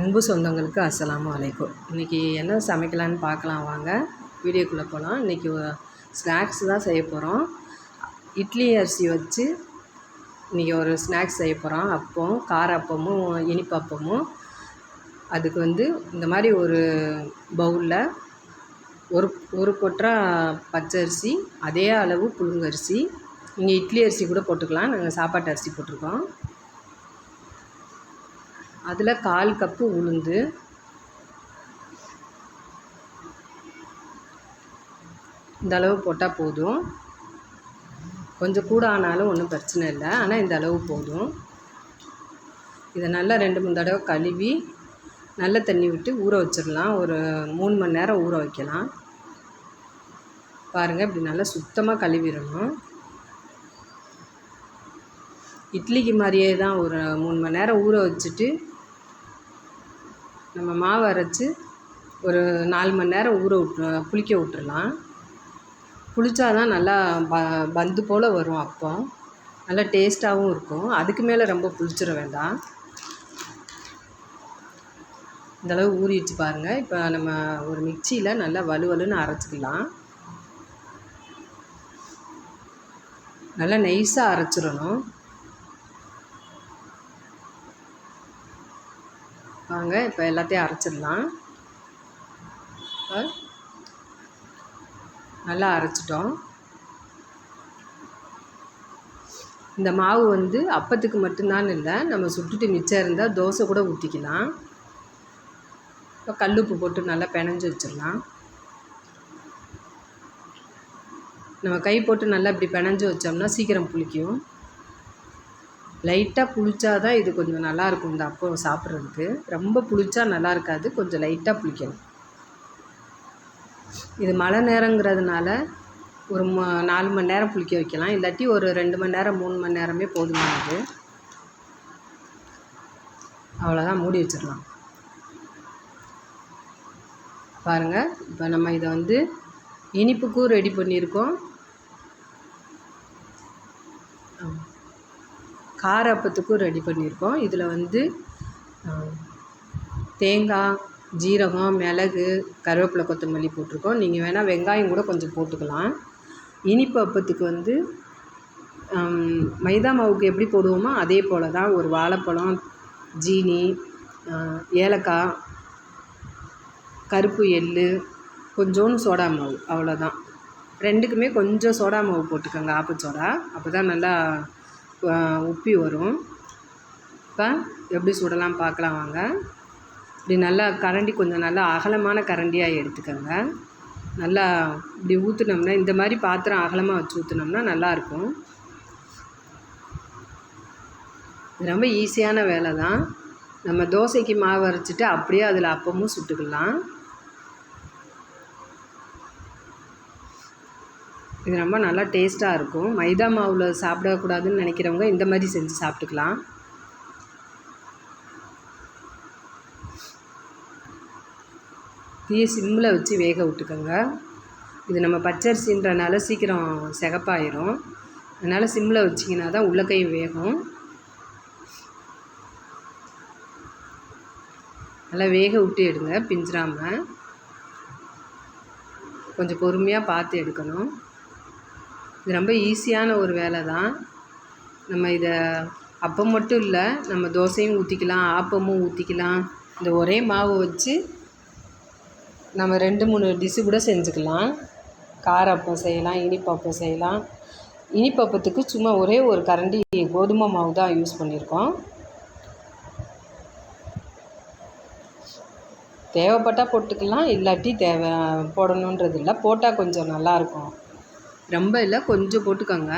அன்பு சொந்தங்களுக்கு அஸ்லாம் வலைக்கும் இன்றைக்கி என்ன சமைக்கலான்னு பார்க்கலாம் வாங்க. வீடியோக்குள்ளே போகலாம் இன்றைக்கி ஸ்நாக்ஸ் தான் செய்ய போகிறோம் இட்லி அரிசி வச்சு இன்றைக்கி ஒரு ஸ்நாக்ஸ் செய்ய போகிறோம் அப்பம் கார அப்பமும் இனிப்பு அப்பமும் அதுக்கு வந்து இந்த மாதிரி ஒரு பவுலில் ஒரு ஒரு கொட்டா பச்சரிசி அதே அளவு புழுங்கரிசி. நீங்கள் இட்லி அரிசி கூட போட்டுக்கலாம். நாங்கள் சாப்பாட்டு அரிசி போட்டிருக்கோம். அதில் கால் கப்பு உளுந்து. இந்த அளவு போட்டால் போதும். கொஞ்சம் கூட ஆனாலும் ஒன்றும் பிரச்சனை இல்லை. ஆனால் இந்த அளவு போதும். இதை நல்லா ரெண்டு மூணு தடவை கழுவி நல்ல தண்ணி விட்டு ஊற வச்சிடலாம் ஒரு மூணு மணி நேரம் ஊற வைக்கலாம். பாருங்கள் இப்படி நல்லா சுத்தமாக கழுவிடணும். இட்லிக்கு மாதிரியே தான் ஒரு மூணு மணி நேரம் ஊற வச்சுட்டு நம்ம மாவு அரைச்சி ஒரு நாலு மணி நேரம் ஊற விட்டு புளிக்க விட்டுறலாம். புளிச்சா தான் நல்லா ப பந்து போல் வரும் அப்பம் நல்லா டேஸ்ட்டாகவும் இருக்கும். அதுக்கு மேலே ரொம்ப புளிச்சிட வேண்டாம். இந்தளவு ஊறிடுச்சு பாருங்கள் இப்போ நம்ம ஒரு மிக்சியில் நல்லா வலுவலுன்னு அரைச்சிக்கலாம். நல்லா நைஸாக அரைச்சிடணும். வாங்க இப்போ எல்லாத்தையும் அரைச்சிடலாம். நல்லா அரைச்சிட்டோம். இந்த மாவு வந்து அப்பத்துக்கு மட்டும்தான் இல்லை நம்ம சுட்டுட்டு மிச்சம் இருந்தால் தோசை கூட ஊற்றிக்கலாம் இப்போ கல்லுப்பு போட்டு நல்லா பிணைஞ்சு வச்சிடலாம். நம்ம கை போட்டு நல்லா இப்படி பிணைஞ்சு வச்சோம்னா சீக்கிரம் புளிக்கும். லைட்டாக புளிச்சா தான் இது கொஞ்சம் நல்லாயிருக்கும் இந்த அப்பம் சாப்பிட்றதுக்கு. ரொம்ப புளிச்சா நல்லா இருக்காது கொஞ்சம் லைட்டாக புளிக்கணும். இது மழை நேரங்கிறதுனால ஒரு ம நாலு மணி நேரம் புளிக்க வைக்கலாம். இல்லாட்டி ஒரு ரெண்டு மணி நேரம் மூணு மணி நேரமே போதுமானது அவ்வளோதான் மூடி வச்சிடலாம். பாருங்கள் இப்போ நம்ம இதை வந்து இனிப்புக்கும் ரெடி பண்ணியிருக்கோம். கார அப்பத்துக்கும் ரெடி பண்ணியிருக்கோம். இதில் வந்து தேங்காய் ஜீரகம் மிளகு கருவேப்பிலை கொத்தமல்லி போட்டிருக்கோம். நீங்கள் வேணால் வெங்காயம் கூட கொஞ்சம் போட்டுக்கலாம். இனிப்பு அப்பத்துக்கு வந்து மைதா மாவுக்கு எப்படி போடுவோமோ அதே போல் தான். ஒரு வாழைப்பழம் ஜீனி ஏலக்காய் கருப்பு எள் கொஞ்சோன்னு சோடா மாவு அவ்வளோதான். ரெண்டுக்குமே கொஞ்சம் சோடா மாவு போட்டுக்கோங்க ஆப்பச்சோடா. அப்போ தான் நல்லா உப்பி வரும். இப்போ எப்படி சுடலாம் பார்க்கலாம் வாங்க. இப்படி நல்லா கரண்டி கொஞ்சம் நல்லா அகலமான கரண்டியாக எடுத்துக்கோங்க. நல்லா இப்படி ஊற்றுனோம்னா இந்த மாதிரி பாத்திரம் அகலமாக வச்சு ஊற்றுனோம்னா நல்லாயிருக்கும் ரொம்ப ஈஸியான வேலை தான் நம்ம தோசைக்கு மாவு அரைச்சிட்டு அப்படியே அதில் அப்பமும் சுட்டுக்கலாம். இது ரொம்ப நல்லா டேஸ்ட்டாக இருக்கும். மைதா மாவில் சாப்பிடக்கூடாதுன்னு நினைக்கிறவங்க இந்த மாதிரி செஞ்சு சாப்பிட்டுக்கலாம். தீயை சிம்மில் வச்சு வேக விட்டுக்கோங்க. இது நம்ம பச்சரிசின்றனால சீக்கிரம் சிகப்பாயிரும். அதனால் சிம்மில் வச்சிங்கன்னா தான் உள்ளக்கையும் வேகும். நல்லா வேக விட்டு எடுங்க பிஞ்சிராமல் கொஞ்சம் பொறுமையாக பார்த்து எடுக்கணும். இது ரொம்ப ஈஸியான ஒரு வேலை தான். நம்ம இதை அப்பம் மட்டும் இல்லை நம்ம தோசையும் ஊற்றிக்கலாம் ஆப்பமும் ஊற்றிக்கலாம் இந்த ஒரே மாவு வச்சு நம்ம ரெண்டு மூணு டிஷ்ஷு கூட செஞ்சுக்கலாம். கார அப்பம் செய்யலாம் இனிப்பப்பம் செய்யலாம். இனிப்பப்பத்துக்கு சும்மா ஒரே ஒரு கரண்டி கோதுமை மாவு தான் யூஸ் பண்ணியிருக்கோம் தேவைப்பட்டால் போட்டுக்கலாம் இல்லாட்டி தேவை போடணுன்றது இல்லை. போட்டால் கொஞ்சம் நல்லாயிருக்கும் ரொம்ப இல்லை கொஞ்சம் போட்டுக்கோங்க.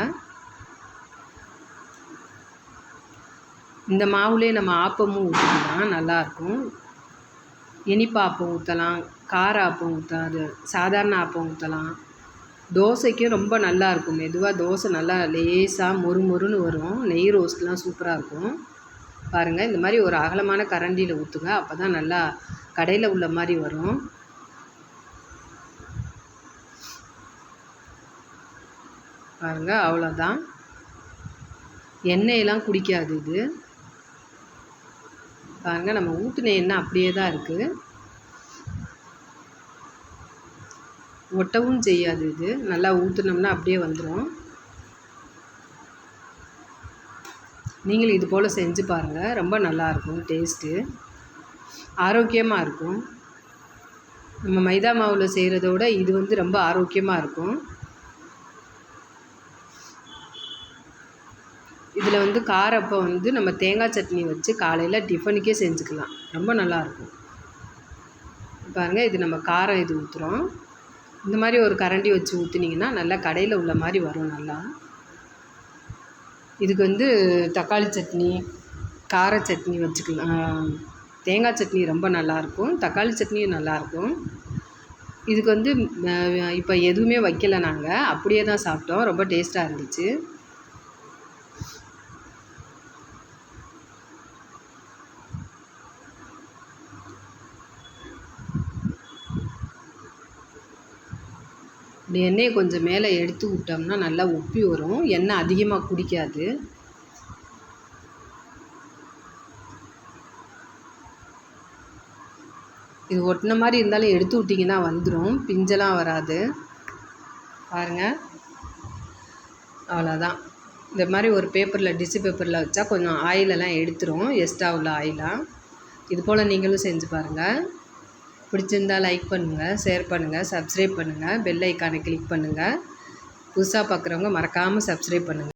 இந்த மாவுலேயே நம்ம ஆப்பமும் ஊற்றிக்கலாம் நல்லாயிருக்கும் இனிப்பு ஆப்பம் ஊற்றலாம் கார ஆப்பம் ஊற்றாது சாதாரண ஆப்பம் ஊற்றலாம் தோசைக்கும் ரொம்ப நல்லாயிருக்கும் மெதுவாக தோசை நல்லா லேசாக மொறு மொறுன்னு வரும். நெய் ரோஸ்ட்லாம் சூப்பராக இருக்கும். பாருங்கள் இந்த மாதிரி ஒரு அகலமான கரண்டியில் ஊற்றுங்க அப்போ தான் நல்லா கடையில் உள்ள மாதிரி வரும். பாருங்கள் அவ்வளோதான் எண்ணெயெல்லாம் குடிக்காது இது. பாருங்கள் நம்ம ஊற்றின எண்ணெய் அப்படியே தான் இருக்குது ஒட்டவும் செய்யாது இது. நல்லா ஊற்றுனோம்னா அப்படியே வந்துடும் நீங்களும் இது போல் செஞ்சு பாருங்கள் ரொம்ப நல்லாயிருக்கும் டேஸ்ட்டு ஆரோக்கியமாக இருக்கும். நம்ம மைதா மாவில் செய்கிறத விட இது வந்து ரொம்ப ஆரோக்கியமாக இருக்கும். இதில் வந்து காரப்போ வந்து நம்ம தேங்காய் சட்னி வச்சு காலையில் டிஃபனுக்கே செஞ்சுக்கலாம். ரொம்ப நல்லாயிருக்கும். பாருங்கள் இது நம்ம காரம் இது ஊற்றுறோம் இந்த மாதிரி ஒரு கரண்டி வச்சு ஊற்றுனீங்கன்னா நல்லா கடையில் உள்ள மாதிரி வரும் நல்லா. இதுக்கு வந்து தக்காளி சட்னி கார சட்னி வச்சுக்கலாம். தேங்காய் சட்னி ரொம்ப நல்லாயிருக்கும். தக்காளி சட்னியும் நல்லாயிருக்கும். இதுக்கு வந்து இப்போ எதுவுமே வைக்கலை நாங்கள் அப்படியே தான் சாப்பிட்டோம். ரொம்ப டேஸ்ட்டாக இருந்துச்சு. எண்ணெயை கொஞ்சம் மேலே எடுத்து விட்டோம்னா நல்லா உப்பி வரும். எண்ணெய் அதிகமாக குடிக்காது. இது ஒட்டின மாதிரி இருந்தாலும் எடுத்து விட்டிங்கன்னா வந்துடும் பிஞ்செல்லாம் வராது. பாருங்கள் அவ்வளோதான். இந்த மாதிரி ஒரு பேப்பரில் டிஷ்ஷு பேப்பரில் வச்சா கொஞ்சம் ஆயிலெல்லாம் எடுத்துரும். எக்ஸ்ட்ரா உள்ள ஆயிலாக இது போல் நீங்களும் செஞ்சு பாருங்கள் பிடிச்சிருந்தா லைக் பண்ணுங்கள் ஷேர் பண்ணுங்கள் சப்ஸ்கிரைப் பண்ணுங்கள் பெல் ஐக்கானை கிளிக் பண்ணுங்கள் புதுசாக பார்க்குறவங்க மறக்காமல் சப்ஸ்கிரைப் பண்ணுங்கள்